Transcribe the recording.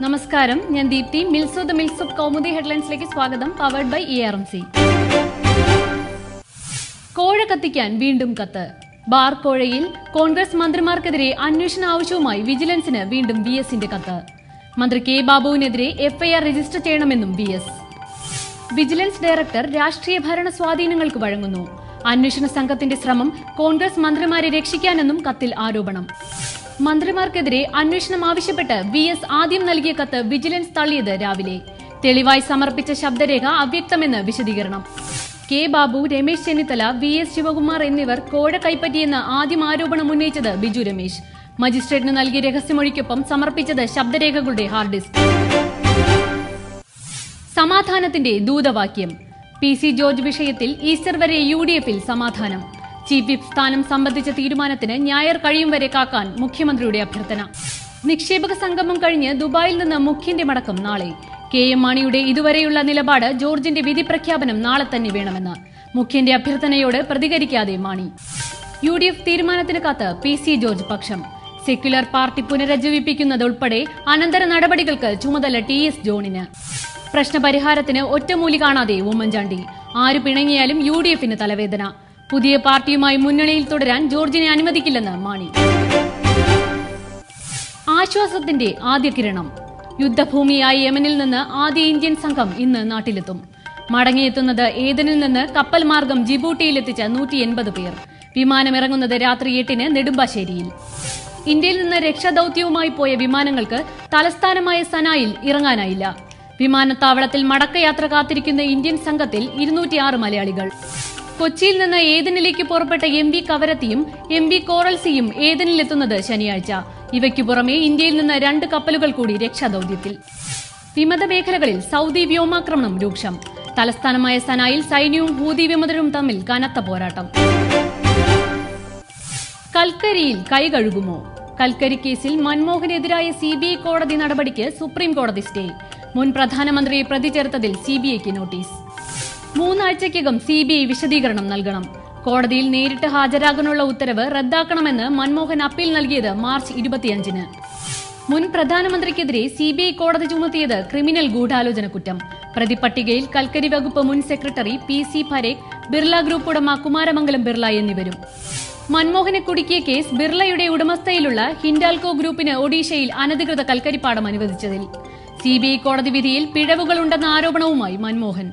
നമസ്കാരം. ഞാൻ ദീപ്തി. മിൽസോ ദ മിൽസ് ഓഫ് കൗമുദി ഹെഡ്ലൈൻസിലേക്ക് സ്വാഗതം. Powered by E R M C. കോഴ കത്തിക്കാൻ വീണ്ടും കത്ത്. ബാർ കോഴയിൽ കോൺഗ്രസ് മന്ത്രിമാർക്കെതിരെ അന്വേഷണ ആവശ്യവുമായി വിജിലൻസിന് വീണ്ടും വി എസിന്റെ കത്ത്. മന്ത്രി കെ ബാബുവിനെതിരെ എഫ്ഐആർ രജിസ്റ്റർ ചെയ്യണമെന്നും വി എസ്. വിജിലൻസ് ഡയറക്ടർ രാഷ്ട്രീയ ഭരണ സ്വാധീനങ്ങൾക്ക് വഴങ്ങുന്നു. അന്വേഷണ സംഘത്തിന്റെ ശ്രമം കോൺഗ്രസ് മന്ത്രിമാരെ രക്ഷിക്കാനെന്നും കത്തിൽ ആരോപണം. മന്ത്രിമാർക്കെതിരെ അന്വേഷണം ആവശ്യപ്പെട്ട് വി എസ് ആദ്യം നൽകിയ കത്ത് വിജിലൻസ് തള്ളിയത് രാവിലെ. തെളിവായി സമർപ്പിച്ച ശബ്ദരേഖ അവ്യക്തമെന്ന് വിശദീകരണം. K Babu Ramesh Chennithala V S Sivakumar എന്നിവർ കോഴ കൈപ്പറ്റിയെന്ന് ആദ്യം ആരോപണം ഉന്നയിച്ചത് ബിജു രമേശ്. മജിസ്ട്രേറ്റിന് നൽകിയ രഹസ്യമൊഴിക്കൊപ്പം സമർപ്പിച്ചത് ശബ്ദരേഖകളുടെ ഹാർഡ് ഡിസ്ക്. സമാധാനത്തിന്റെ ദൂതവാക്യം. പി സി ജോർജ് വിഷയത്തിൽ ഈസ്റ്റർ വരെ യു ഡി എഫിൽ സമാധാനം. ചീഫ് വിപ്പ് സ്ഥാനം സംബന്ധിച്ച തീരുമാനത്തിന് ഞായർ കഴിയും വരെ കാക്കാൻ മുഖ്യമന്ത്രിയുടെ അഭ്യർത്ഥന. നിക്ഷേപക സംഗമം കഴിഞ്ഞ് ദുബായിൽ നിന്ന് മുഖ്യന്റെ മടക്കം നാളെ. കെ എം മാണിയുടെ ഇതുവരെയുള്ള നിലപാട് ജോർജിന്റെ വിധി പ്രഖ്യാപനം നാളെ തന്നെ വേണമെന്ന്. മുഖ്യന്റെ അഭ്യർത്ഥനയോട് പ്രതികരിക്കാതെ മാണി. യു ഡി എഫ് തീരുമാനത്തിന് കാത്ത് പി സി ജോർജ് പക്ഷം. സെക്യുലർ പാർട്ടി പുനരജ്ജീവിപ്പിക്കുന്നതുൾപ്പെടെ അനന്തര നടപടികൾക്ക് ചുമതല ടി എസ് ജോണിന്. പ്രശ്നപരിഹാരത്തിന് ഒറ്റമൂലി കാണാതെ ഉമ്മൻചാണ്ടി. ആര് പിണങ്ങിയാലും യു ഡി എഫിന് തലവേദന. പുതിയ പാർട്ടിയുമായി മുന്നണിയിൽ തുടരാൻ ജോർജിനെ അനുവദിക്കില്ലെന്ന് മാണി. ആശ്വാസത്തിന്റെ ആദ്യ കിരണം. യുദ്ധഭൂമിയായ യമനിൽ നിന്ന് ആദ്യ ഇന്ത്യൻ സംഘം ഇന്ന് നാട്ടിലെത്തും. മടങ്ങിയെത്തുന്നത് ഏതനിൽ നിന്ന് കപ്പൽ മാർഗം ജിബൂട്ടിയിലെത്തിച്ച നൂറ്റി എൺപത് പേർ. വിമാനമിറങ്ങുന്നത് രാത്രി എട്ടിന് നെടുമ്പാശ്ശേരിയിൽ. ഇന്ത്യയിൽ നിന്ന് രക്ഷാദൌത്യവുമായി പോയ വിമാനങ്ങൾക്ക് തലസ്ഥാനമായ സനായിൽ ഇറങ്ങാനായില്ല. വിമാനത്താവളത്തിൽ മടക്കയാത്ര കാത്തിരിക്കുന്ന ഇന്ത്യൻ സംഘത്തിൽ ഇരുന്നൂറ്റിയാറ് മലയാളികൾ. കൊച്ചിയിൽ നിന്ന് ഏതനിലേക്ക് പുറപ്പെട്ട എം വി കവരത്തിയും എം വി കോറൽസിയും ഏതനിലെത്തുന്നത് ശനിയാഴ്ച. ഇവയ്ക്കു പുറമെ ഇന്ത്യയിൽ നിന്ന് രണ്ട് കപ്പലുകൾ കൂടി രക്ഷാദൌത്യത്തിൽ. വിമത മേഖലകളിൽ സൗദി വ്യോമാക്രമണം രൂക്ഷം. തലസ്ഥാനമായ സനായിൽ സൈന്യവും ഹൂതി വിമതരും തമ്മിൽ കനത്ത പോരാട്ടം. കൽക്കരിയിൽ കൈകഴുകുമോ കൽക്കരി കേസിൽ മൻമോഹനെതിരായ സി ബി ഐ കോടതി നടപടിക്ക് സുപ്രീം കോടതി സ്റ്റേ. മുൻ പ്രധാനമന്ത്രിയെ പ്രതി ചേർത്തതിൽ സി ബി ഐക്ക് നോട്ടീസ്. മൂന്നാഴ്ചയ്ക്കകം സി ബി ഐ വിശദീകരണം നൽകണം. കോടതിയിൽ നേരിട്ട് ഹാജരാകാനുള്ള ഉത്തരവ് റദ്ദാക്കണമെന്ന് മൻമോഹൻ അപ്പീൽ നൽകിയത് മാർച്ച് ഇരുപത്തിയഞ്ചിന്. മുൻ പ്രധാനമന്ത്രിക്കെതിരെ സി ബി ഐ കോടതി ചുമത്തിയത് ക്രിമിനൽ ഗൂഢാലോചന കുറ്റം. പ്രതിപട്ടികയിൽ കൽക്കരി വകുപ്പ് മുൻ secretary P C Parekh Birla group ഉടമ കുമാരമംഗലം ബിർള എന്നിവരും. മൻമോഹനെ കുടുക്കിയ കേസ് ബിർളയുടെ ഉടമസ്ഥയിലുള്ള ഹിൻഡാൽകോ ഗ്രൂപ്പിന് ഒഡീഷയിൽ അനധികൃത കൽക്കരിപ്പാടം അനുവദിച്ചതിൽ. സി ബി ഐ കോടതി വിധിയിൽ പിഴവുകളുണ്ടെന്ന ആരോപണവുമായി Manmohan.